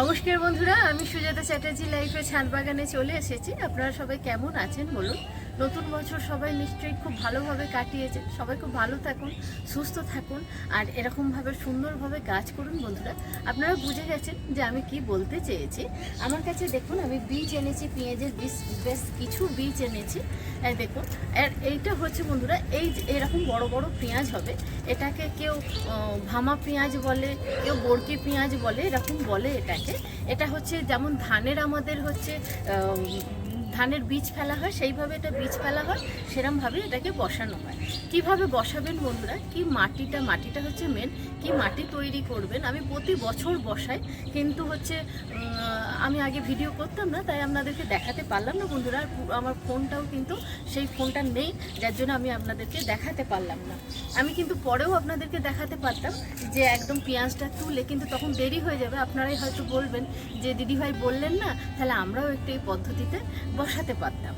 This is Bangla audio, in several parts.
নমস্কার বন্ধুরা, আমি সুজাতা চ্যাটার্জি লাইফে ছাদ বাগানে চলে এসেছি। আপনারা সবাই কেমন আছেন বলুন? নতুন বছর সবাই নিশ্চয়ই খুব ভালোভাবে কাটিয়েছে। সবাই খুব ভালো থাকুন, সুস্থ থাকুন, আর এরকমভাবে সুন্দরভাবে কাজ করুন বন্ধুরা। আপনারা বুঝে গেছেন যে আমি কি বলতে চেয়েছি। আমার কাছে দেখুন, আমি বীজ এনেছি, পেঁয়াজের বীজ, বেশ কিছু বীজ এনেছি। দেখুন, আর এইটা হচ্ছে বন্ধুরা, এই এরকম বড় বড় পেঁয়াজ হবে, এটাকে কেউ ভামা পেঁয়াজ বলে, কেউ বরকি পেঁয়াজ বলে, এরকম বলে এটাকে। এটা হচ্ছে যেমন ধানের আমাদের হচ্ছে ধানের বীজ ফেলা হয়, সেইভাবে এটা বীজ ফেলা হয় সেরমভাবে এটাকে বসানো হয়। কীভাবে বসাবেন বন্ধুরা? কি মাটিটা মাটিটা হচ্ছে মেন কি মাটি তৈরি করবেন? আমি প্রতি বছর বসাই, কিন্তু হচ্ছে আমি আগে ভিডিও করতাম না, তাই আপনাদেরকে দেখাতে পারলাম না বন্ধুরা আমার ফোনটাও কিন্তু সেই ফোনটা নেই, যার জন্য আমি আপনাদেরকে দেখাতে পারলাম না। আমি কিন্তু পরেও আপনাদেরকে দেখাতে পারতাম যে একদম পেঁয়াজটা তুলে কিন্তু তখন দেরি হয়ে যাবে, আপনারাই হয়তো বলবেন যে, দিদিভাই বললেন না? তাহলে আমরাও একটু এই পদ্ধতিতে বসাতে পারতাম।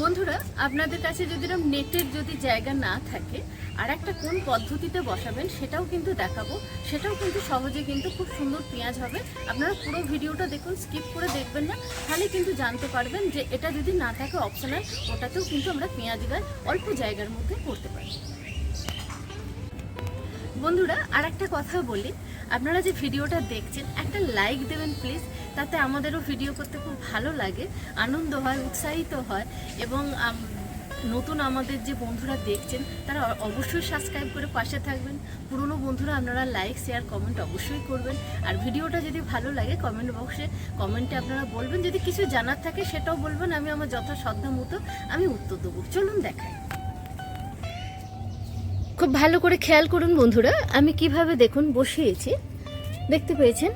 বন্ধুরা, আপনাদের কাছে যদি এরকম নেটের যদি জায়গা না থাকে, আর একটা কোন পদ্ধতিতে বসাবেন সেটাও কিন্তু দেখাবো। সেটাও কিন্তু সহজে কিন্তু খুব সুন্দর পেঁয়াজ হবে। আপনারা পুরো ভিডিওটা দেখুন স্কিপ করে দেখবেন না। তাহলে কিন্তু জানতে পারবেন যে এটা যদি না থাকে অপশনাল ওটাতেও কিন্তু আমরা পেঁয়াজ গাছ অল্প জায়গার মধ্যে করতে পারি। বন্ধুরা আর একটা কথা বলি। আপনারা যে ভিডিওটা দেখছেন, একটা লাইক দেবেন প্লিজ তাতে আমাদেরও ভিডিও করতে খুব ভালো লাগে, আনন্দ হয়, উৎসাহিত হয় এবং নতুন আমাদের যে বন্ধুরা দেখছেন, তারা অবশ্যই সাবস্ক্রাইব করে পাশে থাকবেন। পুরনো বন্ধুরা আপনারা লাইক শেয়ার কমেন্ট অবশ্যই করবেন। আর ভিডিওটা যদি ভালো লাগে কমেন্ট বক্সে কমেন্টে আপনারা বলবেন। যদি কিছু জানার থাকে, সেটাও বলবেন, আমি আমার যথাসাধ্য মতো আমি উত্তর দেবো। চলুন দেখাই। খুব ভালো করে খেয়াল করুন বন্ধুরা, আমি কীভাবে দেখুন, বসিয়েছি। দেখতে পেয়েছেন?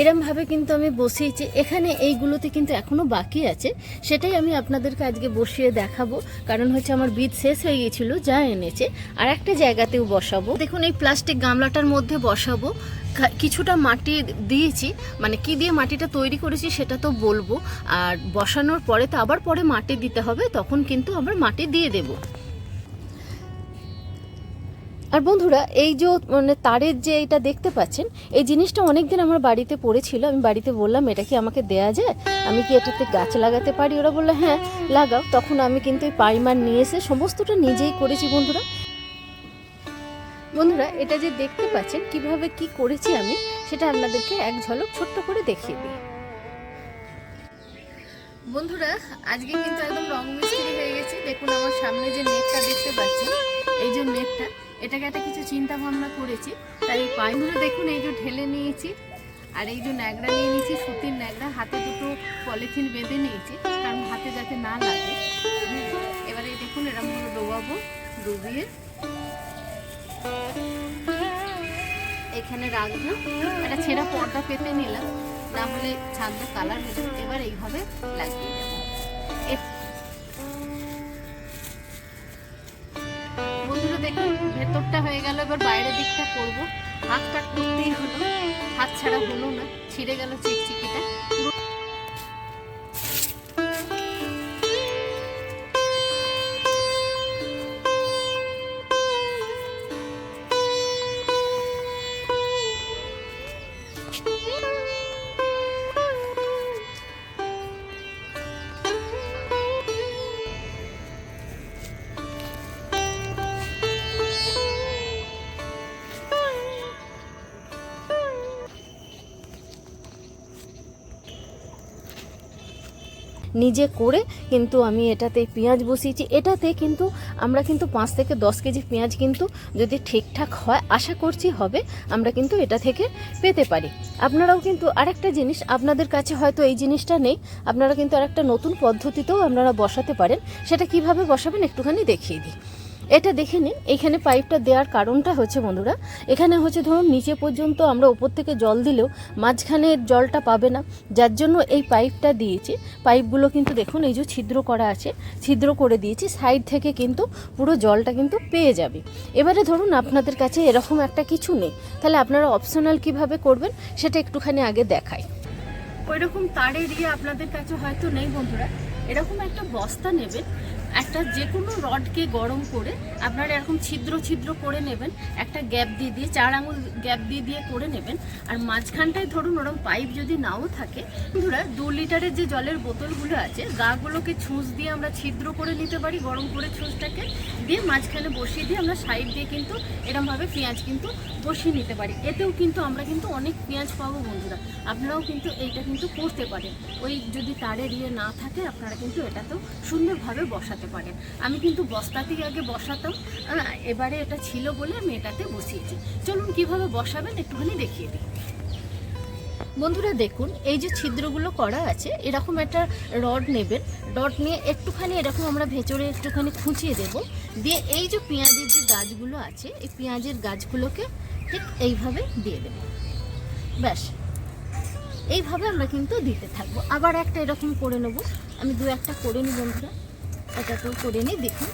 এরম ভাবে কিন্তু আমি বসিয়েছি। এখানে এইগুলোতে কিন্তু এখনও বাকি আছে। সেটাই আমি আপনাদেরকে আজকে বসিয়ে দেখাবো। কারণ হচ্ছে আমার বীজ শেষ হয়ে গিয়েছিল, যা এনেছে। আর একটা জায়গাতেও বসাবো। দেখুন, এই প্লাস্টিক গামলাটার মধ্যে বসাবো। কিছুটা মাটি দিয়েছি। মানে কি দিয়ে মাটিটা তৈরি করেছি সেটা তো বলব। আর বসানোর পরে তো আবার পরে মাটি দিতে হবে, তখন কিন্তু আবার মাটি দিয়ে দেবো। আর বন্ধুরা, এই যে মানে তারের যে এটা দেখতে পাচ্ছেন, এই জিনিসটা অনেকদিন আমার বাড়িতে পড়েছিল। আমি বাড়িতে বললাম, এটা কি আমাকে দেয়া যায়? আমি কি এটাতে গাছ লাগাতে পারি? ওরা বলল হ্যাঁ লাগাও। তখন আমি কিন্তু এই পাইমার নিয়ে এসে সমস্তটা নিজেই করেছি বন্ধুরা। বন্ধুরা, এটা যে দেখতে পাচ্ছেন, কীভাবে কি করেছি আমি, সেটা আপনাদেরকে এক ঝলক ছোট্ট করে দেখিয়ে দিই। বন্ধুরা, আজকে কিন্তু একদম রং মিস্ত্রি হয়ে গেছে। দেখুন, আমার সামনে যে নেটটা দেখতে পাচ্ছেন, এই যে নেটটা এটাকে একটা কিছু চিন্তা ভাবনা করেছি। তাই এই পাইগুলো দেখুন, এই যে ঢেলে নিয়েছি, আর এই যে ন্যাকড়া নিয়ে নিয়েছি, সুতির ন্যাকড়া, হাতে দুটো পলিথিন বেঁধে নিয়েছি, কারণ হাতে যাতে না লাগে। এবারে দেখুন এরকমভাবে ডোবাবো, ডুবিয়ে। এখানে রাখব। একটা ছেঁড়া পর্দা পেতে নিলাম, না হলে ছাদটা কালার হয়ে এবার এইভাবে লাগিয়ে দেবো। ভেতরটা হয়ে গেল, এবার বাইরের দিকটা করব। হাত কাট করতেই হলো, হাত ছাড়া হলো না, ছিঁড়ে গেল চিকচিকিটা। নিজে করে কিন্তু আমি এটাতে পেঁয়াজ বসিয়েছি। এটাতে কিন্তু আমরা কিন্তু পাঁচ থেকে দশ কেজি পেঁয়াজ কিন্তু যদি ঠিকঠাক হয়, আশা করছি হবে, আমরা কিন্তু এটা থেকে পেতে পারি। আপনারাও কিন্তু আরেকটা জিনিস, আপনাদের কাছে হয়তো এই জিনিসটা নেই, আপনারা কিন্তু আরেকটা নতুন পদ্ধতিতেও আপনারা বসাতে পারেন। সেটা কীভাবে বসাবেন একটুখানি দেখিয়ে দিই। এটা দেখে নিন, এখানে পাইপটা দেওয়ার কারণটা হচ্ছে বন্ধুরা, এখানে হচ্ছে ধরুন নিচে পর্যন্ত আমরা ওপর থেকে জল দিলেও মাঝখানে জলটা পাবে না, যার জন্য এই পাইপটা দিয়েছি, পাইপগুলো কিন্তু দেখুন এই যে ছিদ্র করা আছে, ছিদ্র করে দিয়েছি, সাইড থেকে কিন্তু পুরো জলটা কিন্তু পেয়ে যাবে। এবারে ধরুন আপনাদের কাছে এরকম একটা কিছু নেই, তাহলে আপনারা অপশনাল কীভাবে করবেন সেটা একটুখানি আগে দেখাই। ওই রকম তারের ইয়ে আপনাদের কাছে হয়তো নেই বন্ধুরা, এরকম একটা বস্তা নেবেন একটা যে কোনো রডকে গরম করে আপনারা এরকম ছিদ্র ছিদ্র করে নেবেন, একটা গ্যাপ দিয়ে দিয়ে, চার আঙুল গ্যাপ দিয়ে দিয়ে করে নেবেন। আর মাঝখানটায় ধরুন ওরকম পাইপ যদি নাও থাকে, বন্ধুরা, দু লিটারের যে জলের বোতলগুলো আছে, গাগুলোকে ছুঁচ দিয়ে আমরা ছিদ্র করে নিতে পারি গরম করে ছুঁচটাকে। দিয়ে মাঝখানে বসিয়ে দিয়ে আমরা সাইড দিয়ে কিন্তু এরমভাবে পেঁয়াজ কিন্তু বসিয়ে নিতে পারি। এতেও কিন্তু আমরা কিন্তু অনেক পেঁয়াজ পাবো, বন্ধুরা। আপনারাও কিন্তু এইটা কিন্তু করতে পারেন। ওই যদি তারের ইয়ে না থাকে, আপনারা কিন্তু এটাতেও সুন্দরভাবে বসাতে পারেন আমি কিন্তু বস্তাতেই আগে বসাতাম। এবারে এটা ছিল বলে আমি এটাতে বসিয়েছি। চলুন কীভাবে বসাবেন একটুখানি দেখিয়ে দিই। বন্ধুরা দেখুন, এই যে ছিদ্রগুলো করা আছে, এরকম একটা রড নেবেন। রড নিয়ে একটুখানি এরকম আমরা ভেতরে একটুখানি খুঁচিয়ে দেব। দিয়ে এই যে পেঁয়াজের যে গাছগুলো আছে, এই পেঁয়াজের গাছগুলোকে ঠিক এইভাবে দিয়ে দেব। ব্যাস। এইভাবে আমরা কিন্তু দিতে থাকব। আবার একটা এরকম করে নেব। আমি দু একটা করে নিই বন্ধুরা। এটাকেও করে নিই, দেখুন।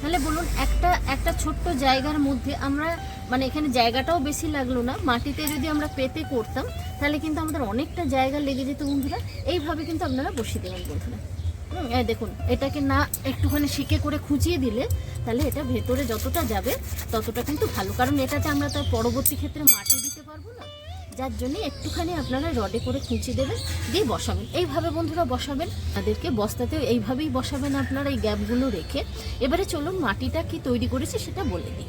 তাহলে বলুন, একটা একটা ছোট্ট জায়গার মধ্যে আমরা মানে এখানে জায়গাটাও বেশি লাগল না, মাটিতে যদি আমরা পেতে করতাম, তাহলে কিন্তু আমাদের অনেকটা জায়গা লেগে যেত বন্ধুরা। এইভাবে কিন্তু আপনারা বসিয়ে দেবেন বন্ধুরা। এই দেখুন, এটাকে না একটুখানি শিকে করে খুঁচিয়ে দিলে, তাহলে এটা ভেতরে যতটা যাবে ততটা কিন্তু ভালো। কারণ এটাতে আমরা তার পরবর্তী ক্ষেত্রে মাটি দিতে পারব না। যার জন্য একটুখানি আপনারা রডে করে খুঁচিয়ে দেবেন, দিয়ে বসাবেন। এইভাবে বন্ধুরা বসাবেন। তাদেরকে বস্তাতেও এইভাবেই বসাবেন আপনারা এই গ্যাপগুলো রেখে। এবারে চলুন মাটিটা কি তৈরি করেছে সেটা বলে দিই।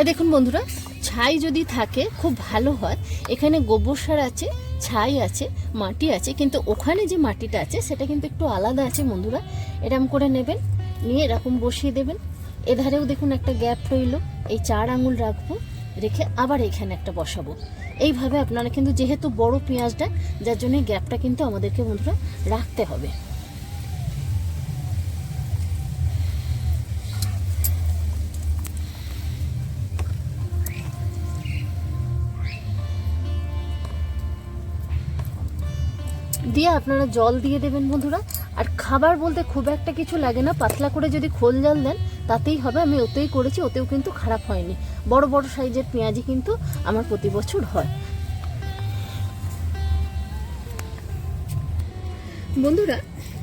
এ দেখুন বন্ধুরা, ছাই যদি থাকে, খুব ভালো হয়। এখানে গোবর সার আছে, ছাই আছে, মাটি আছে, কিন্তু ওখানে যে মাটিটা আছে, সেটা কিন্তু একটু আলাদা আছে বন্ধুরা। এরম করে নেবেন, নিয়ে এরকম বসিয়ে দেবেন। এধারেও দেখুন একটা গ্যাপ রইল। এই চার আঙুল রাখব। রেখে আবার এখানে একটা বসাবো। এইভাবে আপনারা কিন্তু যেহেতু বড় পেঁয়াজটা, যার জন্য গ্যাপটা কিন্তু আমাদেরকে বন্ধুরা রাখতে হবে। দিয়ে আপনারা জল দিয়ে দেবেন বন্ধুরা। আর খাবার বলতে খুব একটা কিছু লাগে না, পাতলা করে যদি খোল জল দেন, তাতেই হবে। আমি ওতেই করেছি, ওতেও কিন্তু খারাপ হয়নি। বড় বড় সাইজের পেঁয়াজি কিন্তু আমার প্রতি বছর হয়। বন্ধুরা,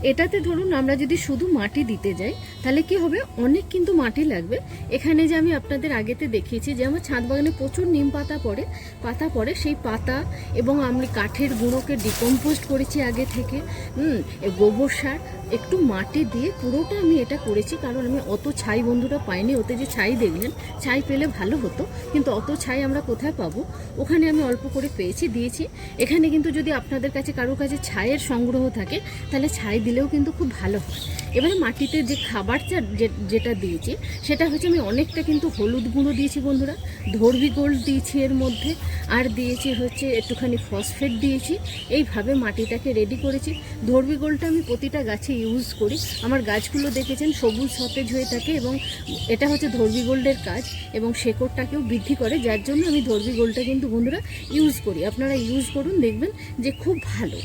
এটাতে ধরুন আমরা যদি শুধু মাটি দিতে যাই তাহলে কি হবে? অনেক কিন্তু মাটি লাগবে। এখানে যে আমি আপনাদের আগেতে দেখিয়েছি যে আমার ছাদ বাগানে প্রচুর নিম পাতা পড়ে পাতা পড়ে, সেই পাতা এবং আমি কাঠের গুঁড়োকে ডিকম্পোস্ট করেছি আগে থেকে। গোবর সার, একটু মাটি দিয়ে পুরোটা আমি এটা করেছি কারণ আমি অত ছাই বন্ধুরা পাইনি, ওতে যে ছাই দেখলেন, ছাই পেলে ভালো হতো, কিন্তু অত ছাই আমরা কোথায় পাবো? ওখানে আমি অল্প করে পেয়েছি, দিয়েছি। এখানে কিন্তু যদি আপনাদের কাছে কারোর কাছে ছাইয়ের সংগ্রহ থাকে, তাহলে ছাই দিলেও কিন্তু খুব ভালো হয়। এবারে মাটিতে যে খাবারটা যেটা দিয়েছি, সেটা হচ্ছে আমি অনেকটা কিন্তু হলুদ গুঁড়ো দিয়েছি বন্ধুরা, ধর্বি গোল্ড দিয়েছি এর মধ্যে, আর দিয়েছি হচ্ছে একটুখানি ফসফেট দিয়েছি, এইভাবে মাটিটাকে রেডি করেছি। ধর্বি গোল্ডটা আমি প্রতিটা গাছে ইউজ করি। আমার গাছগুলো দেখেছেন, সবুজ সতেজ হয়ে থাকে এবং এটা হচ্ছে ধর্বি গোল্ডের কাজ এবং শেকড়টাকেও বৃদ্ধি করে, যার জন্য আমি ধর্বি গোল্ডটা কিন্তু বন্ধুরা ইউজ করি। আপনারা ইউজ করুন, দেখবেন যে খুব ভালো।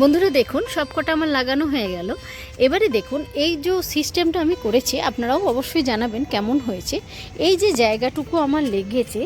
বন্ধুরা দেখুন, সবকটা আমার লাগানো হয়ে গেল। এবারে দেখুন, এই যে সিস্টেমটা আমি করেছি, আপনারাও অবশ্যই জানাবেন কেমন হয়েছে। এই যে জায়গাটুকু আমার লেগেছে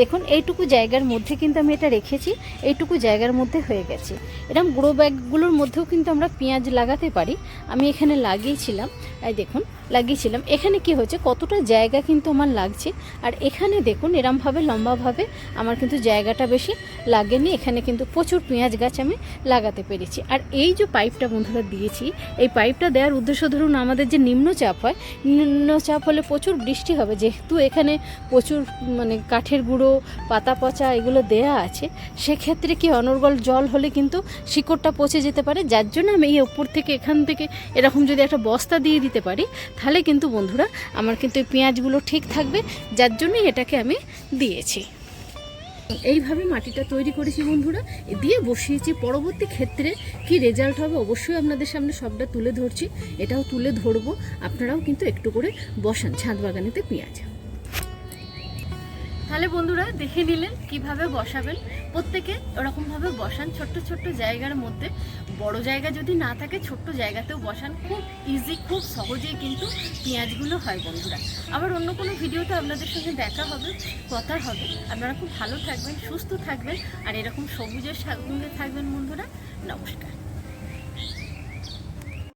দেখুন, এইটুকু জায়গার মধ্যে কিন্তু আমি এটা রেখেছি, এইটুকু জায়গার মধ্যে হয়ে গেছে। এরকম গ্রো ব্যাগগুলোর মধ্যেও কিন্তু আমরা পেঁয়াজ লাগাতে পারি। আমি এখানে লাগিয়েছিলাম, এই দেখুন, লাগিয়েছিলাম। এখানে কি হয়েছে, কতটা জায়গা কিন্তু আমার লাগছে। আর এখানে দেখুন, এরমভাবে, লম্বাভাবে আমার কিন্তু জায়গাটা বেশি লাগেনি। এখানে কিন্তু প্রচুর পেঁয়াজ গাছ আমি লাগাতে পেরেছি। আর এই যে পাইপটা বন্ধুরা দিয়েছি, এই পাইপটা দেওয়ার উদ্দেশ্য ধরুন, আমাদের যে নিম্নচাপ হয়, নিম্নচাপ হলে প্রচুর বৃষ্টি হবে। যেহেতু এখানে প্রচুর মানে কাঠের গুঁড়ো পাতা পচা এগুলো দেয়া আছে। সেক্ষেত্রে কি অনর্গল জল হলে কিন্তু শিকড়টা পচে যেতে পারে। যার জন্য আমি এই ওপর থেকে এখান থেকে এরকম যদি একটা বস্তা দিয়ে দিতে পারি, তাহলে কিন্তু বন্ধুরা আমার কিন্তু এই পেঁয়াজগুলো ঠিক থাকবে। যার জন্যই এটাকে আমি দিয়েছি। এইভাবে মাটিটা তৈরি করেছি বন্ধুরা। দিয়ে বসিয়েছি। পরবর্তী ক্ষেত্রে কি রেজাল্ট হবে অবশ্যই আপনাদের সামনে সবটা তুলে ধরছি। এটাও তুলে ধরবো। আপনারাও কিন্তু একটু করে বসান ছাদ বাগানেতে পেঁয়াজ। তাহলে বন্ধুরা দেখে নিলেন কীভাবে বসাবেন। প্রত্যেকে ওরকমভাবে বসান, ছোট্ট ছোট্ট জায়গার মধ্যে। বড় জায়গা যদি না থাকে, ছোট্ট জায়গাতেও বসান। খুব ইজি খুব সহজেই কিন্তু পেঁয়াজগুলো হয় বন্ধুরা। আবার অন্য কোনো ভিডিওতে আপনাদের সঙ্গে দেখা হবে, কথা হবে। আপনারা খুব ভালো থাকবেন, সুস্থ থাকবেন। আর এরকম সবুজের সঙ্গে থাকবেন বন্ধুরা। নমস্কার।